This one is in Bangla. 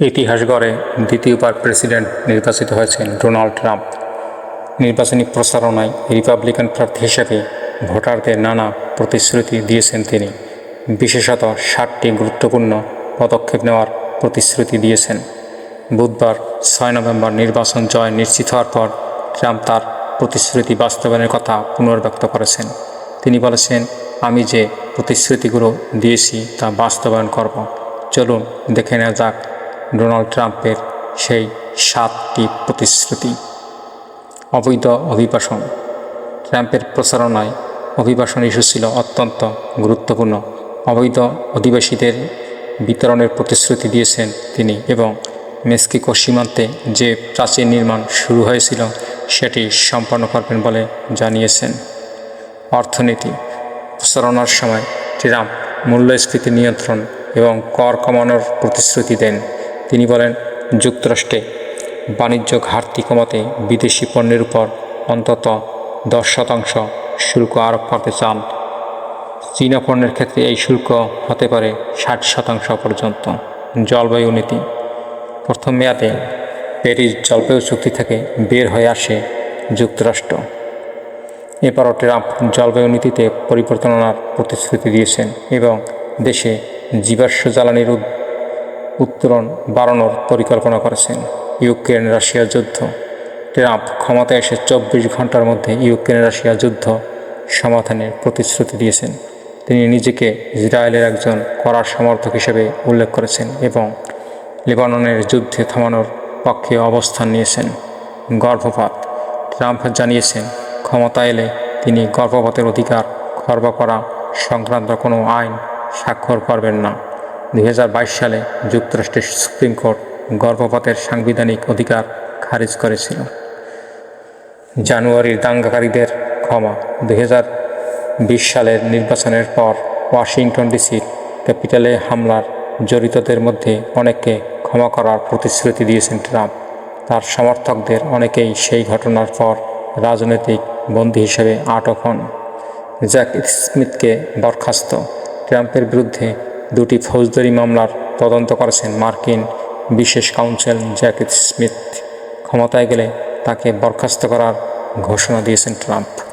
ইতিহাস গড়ে দ্বিতীয়বার প্রেসিডেন্ট নির্বাচিত হয়েছেন ডোনাল্ড ট্রাম্প। নির্বাচনী প্রচারণায় রিপাবলিকান প্রার্থী হিসেবে ভোটারদের নানা প্রতিশ্রুতি দিয়েছেন তিনি। বিশেষত ষাটটি গুরুত্বপূর্ণ পদক্ষেপ নেওয়ার প্রতিশ্রুতি দিয়েছেন। বুধবার ছয় নভেম্বর নির্বাচন জয় নিশ্চিত হওয়ার পর ট্রাম্প তার প্রতিশ্রুতি বাস্তবায়নের কথা পুনর্ব্যক্ত করেছেন। তিনি বলেছেন, আমি যে প্রতিশ্রুতিগুলো দিয়েছি তা বাস্তবায়ন করব। চলুন দেখে নেওয়া যাক ডোনাল্ড ট্রাম্পের সেই সাতটি প্রতিশ্রুতি। অবৈধ অভিবাসন। ট্রাম্পের প্রচারণায় অভিবাসন ইস্যু ছিল অত্যন্ত গুরুত্বপূর্ণ। অবৈধ অধিবাসীদের বিতরণের প্রতিশ্রুতি দিয়েছেন তিনি এবং মেক্সিকো সীমান্তে যে প্রাচীর নির্মাণ শুরু হয়েছিল সেটি সম্পন্ন করবেন বলে জানিয়েছেন। অর্থনীতি। প্রচারণার সময় ট্রাম্প মূল্যস্ফীতি নিয়ন্ত্রণ এবং কর কমানোর প্রতিশ্রুতি দেন। তিনি বলেন, যুক্তরাষ্ট্রে বাণিজ্য ঘাটতি কমাতে বিদেশি পণ্যের উপর অন্তত দশ শতাংশ শুল্ক আরোপ করতে চান। চীনা পণ্যের ক্ষেত্রে এই শুল্ক হতে পারে ষাট শতাংশ পর্যন্ত। জলবায়ু নীতি। প্রথম মেয়াদে প্যারিস জলবায়ু চুক্তি থেকে বের হয়ে আসে যুক্তরাষ্ট্র। এবারও ট্রাম্প জলবায়ু নীতিতে পরিবর্তন আনার প্রতিশ্রুতি দিয়েছেন এবং দেশে জীবাশ্ম জ্বালানির উত্তোলন বাড়ানোর পরিকল্পনা করেছেন। ইউক্রেন রাশিয়া যুদ্ধ। ট্রাম্প ক্ষমতায় এসে চব্বিশ ঘণ্টার মধ্যে ইউক্রেন রাশিয়া যুদ্ধ সমাধানের প্রতিশ্রুতি দিয়েছেন। তিনি নিজেকে ইসরায়েলের একজন করার সমর্থক হিসেবে উল্লেখ করেছেন এবং লেবাননের যুদ্ধে থামানোর পক্ষে অবস্থান নিয়েছেন। গর্ভপাত। ট্রাম্প জানিয়েছেন, ক্ষমতা এলে তিনি গর্ভপাতের অধিকার খর্ব করা সংক্রান্ত কোনো আইন স্বাক্ষর করবেন না। দুই হাজার বাইশ সালে যুক্তরাষ্ট্রের সুপ্রিম কোর্ট গর্ভপাতের সাংবিধানিক অধিকার খারিজ করেছিল। জানুয়ারির দাঙ্গাকারীদের ক্ষমা দুই বিশ সালের নির্বাচনের পর ওয়াশিংটন ডিসির ক্যাপিটালে হামলার জড়িতদের মধ্যে অনেককে ক্ষমা করার প্রতিশ্রুতি দিয়েছেন ট্রাম্প। তার সমর্থকদের অনেকেই সেই ঘটনার পর রাজনৈতিক বন্দী হিসেবে আটক হন। জ্যাক স্মিথকে বরখাস্ত। ট্রাম্পের বিরুদ্ধে দুটি ফৌজদারি মামলার তদন্ত করেছেন মার্কিন বিশেষ কাউন্সিল জ্যাকেট স্মিথ। ক্ষমতায় গেলে তাকে বরখাস্ত করার ঘোষণা দিয়েছেন ট্রাম্প।